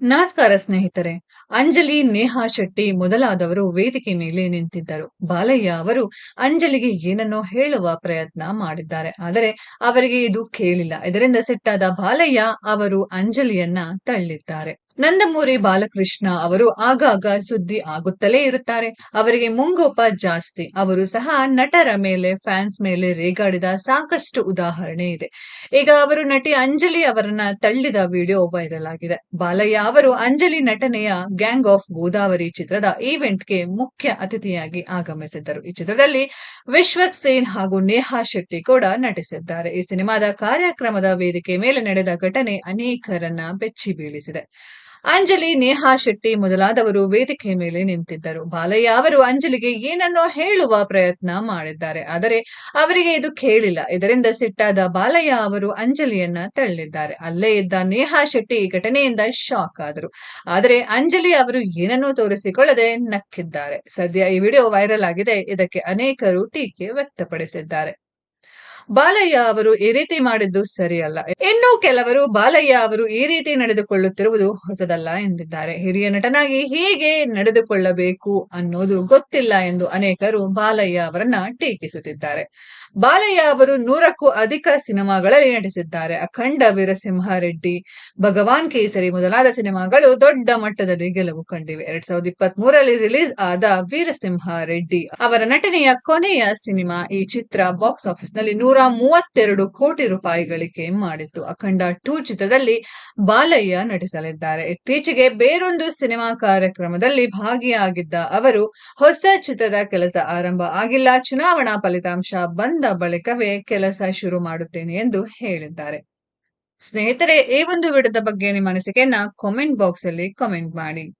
ನಮಸ್ಕಾರ ಸ್ನೇಹಿತರೆ, ಅಂಜಲಿ ನೇಹಾ ಶೆಟ್ಟಿ ಮೊದಲಾದವರು ವೇದಿಕೆ ಮೇಲೆ ನಿಂತಿದ್ದರು. ಬಾಲಯ್ಯ ಅವರು ಅಂಜಲಿಗೆ ಏನನ್ನೋ ಹೇಳುವ ಪ್ರಯತ್ನ ಮಾಡಿದ್ದಾರೆ. ಆದರೆ ಅವರಿಗೆ ಇದು ಕೇಳಿಲ್ಲ. ಇದರಿಂದ ಸಿಟ್ಟಾದ ಬಾಲಯ್ಯ ಅವರು ಅಂಜಲಿಯನ್ನ ತಳ್ಳಿದ್ದಾರೆ. ನಂದಮೂರಿ ಬಾಲಕೃಷ್ಣ ಅವರು ಆಗಾಗ ಸುದ್ದಿ ಆಗುತ್ತಲೇ ಇರುತ್ತಾರೆ. ಅವರಿಗೆ ಮುಂಗೋಪ ಜಾಸ್ತಿ. ಅವರು ಸಹ ನಟರ ಮೇಲೆ, ಫ್ಯಾನ್ಸ್ ಮೇಲೆ ರೇಗಾಡಿದ ಸಾಕಷ್ಟು ಉದಾಹರಣೆ ಇದೆ. ಈಗ ಅವರು ನಟಿ ಅಂಜಲಿ ಅವರನ್ನ ತಳ್ಳಿದ ವಿಡಿಯೋ ವೈರಲ್ ಆಗಿದೆ. ಬಾಲಯ್ಯ ಅವರು ಅಂಜಲಿ ನಟನೆಯ ಗ್ಯಾಂಗ್ ಆಫ್ ಗೋದಾವರಿ ಚಿತ್ರದ ಈವೆಂಟ್ಗೆ ಮುಖ್ಯ ಅತಿಥಿಯಾಗಿ ಆಗಮಿಸಿದ್ದರು. ಈ ಚಿತ್ರದಲ್ಲಿ ವಿಶ್ವತ್ ಸೇನ್ ಹಾಗೂ ನೇಹಾ ಶೆಟ್ಟಿ ಕೂಡ ನಟಿಸಿದ್ದಾರೆ. ಈ ಸಿನಿಮಾದ ಕಾರ್ಯಕ್ರಮದ ವೇದಿಕೆ ಮೇಲೆ ನಡೆದ ಘಟನೆ ಅನೇಕರನ್ನ ಬೆಚ್ಚಿ ಬೀಳಿಸಿದೆ ಅಂಜಲಿ, ನೇಹಾ ಶೆಟ್ಟಿ ಮೊದಲಾದವರು ವೇದಿಕೆ ಮೇಲೆ ನಿಂತಿದ್ದರು. ಬಾಲಯ್ಯ ಅವರು ಅಂಜಲಿಗೆ ಏನನ್ನೋ ಹೇಳುವ ಪ್ರಯತ್ನ ಮಾಡಿದ್ದಾರೆ. ಆದರೆ ಅವರಿಗೆ ಇದು ಕೇಳಿಲ್ಲ. ಇದರಿಂದ ಸಿಟ್ಟಾದ ಬಾಲಯ್ಯ ಅವರು ಅಂಜಲಿಯನ್ನ ತಳ್ಳಿದ್ದಾರೆ. ಅಲ್ಲೇ ಇದ್ದ ನೇಹಾ ಶೆಟ್ಟಿ ಈ ಘಟನೆಯಿಂದ ಶಾಕ್ ಆದರು. ಆದರೆ ಅಂಜಲಿ ಅವರು ಏನನ್ನೂ ತೋರಿಸಿಕೊಳ್ಳದೆ ನಕ್ಕಿದ್ದಾರೆ. ಸದ್ಯ ಈ ವಿಡಿಯೋ ವೈರಲ್ ಆಗಿದೆ. ಇದಕ್ಕೆ ಅನೇಕರು ಟೀಕೆ ವ್ಯಕ್ತಪಡಿಸಿದ್ದಾರೆ. ಬಾಲಯ್ಯ ಅವರು ಈ ರೀತಿ ಮಾಡಿದ್ದು ಸರಿಯಲ್ಲ. ಇನ್ನು ಕೆಲವರು ಬಾಲಯ್ಯ ಅವರು ಈ ರೀತಿ ನಡೆದುಕೊಳ್ಳುತ್ತಿರುವುದು ಹೊಸದಲ್ಲ ಎಂದಿದ್ದಾರೆ. ಹಿರಿಯ ನಟನಾಗಿ ಹೇಗೆ ನಡೆದುಕೊಳ್ಳಬೇಕು ಅನ್ನೋದು ಗೊತ್ತಿಲ್ಲ ಎಂದು ಅನೇಕರು ಬಾಲಯ್ಯ ಅವರನ್ನ ಟೀಕಿಸುತ್ತಿದ್ದಾರೆ. ಬಾಲಯ್ಯ ಅವರು ನೂರಕ್ಕೂ ಅಧಿಕ ಸಿನಿಮಾಗಳಲ್ಲಿ ನಟಿಸಿದ್ದಾರೆ. ಅಖಂಡ ವೀರಸಿಂಹಾರೆಡ್ಡಿ, ಭಗವಾನ್ ಕೇಸರಿ ಮೊದಲಾದ ಸಿನಿಮಾಗಳು ದೊಡ್ಡ ಮಟ್ಟದಲ್ಲಿ ಗೆಲುವು ಕಂಡಿವೆ. ಎರಡ್ ಸಾವಿರದ ಇಪ್ಪತ್ತ್ ಮೂರರಲ್ಲಿ ರಿಲೀಸ್ ಆದ ವೀರಸಿಂಹ ರೆಡ್ಡಿ ಅವರ ನಟನೆಯ ಕೊನೆಯ ಸಿನಿಮಾ ಈ ಚಿತ್ರ ಬಾಕ್ಸ್ ಆಫೀಸ್ನಲ್ಲಿ ನೂರ ಮೂವತ್ತೆರಡು ಕೋಟಿ ರೂಪಾಯಿ ಗಳಿಕೆ ಮಾಡಿತ್ತು. ಅಖಂಡ ಟೂ ಚಿತ್ರದಲ್ಲಿ ಬಾಲಯ್ಯ ನಟಿಸಲಿದ್ದಾರೆ. ಇತ್ತೀಚೆಗೆ ಬೇರೊಂದು ಸಿನಿಮಾ ಕಾರ್ಯಕ್ರಮದಲ್ಲಿ ಭಾಗಿಯಾಗಿದ್ದ ಅವರು, ಹೊಸ ಚಿತ್ರದ ಕೆಲಸ ಆರಂಭ ಆಗಿಲ್ಲ, ಚುನಾವಣಾ ಫಲಿತಾಂಶ ಬಂದ ಬಳಿಕವೇ ಕೆಲಸ ಶುರು ಮಾಡುತ್ತೇನೆ ಎಂದು ಹೇಳಿದ್ದಾರೆ. ಸ್ನೇಹಿತರೆ, ಈ ಒಂದು ವಿಡಿಯೋದ ಬಗ್ಗೆ ನಿಮ್ಮ ಅನಿಸಿಕೆಯನ್ನ ಕಾಮೆಂಟ್ ಬಾಕ್ಸ್ ಅಲ್ಲಿ ಕಾಮೆಂಟ್ ಮಾಡಿ.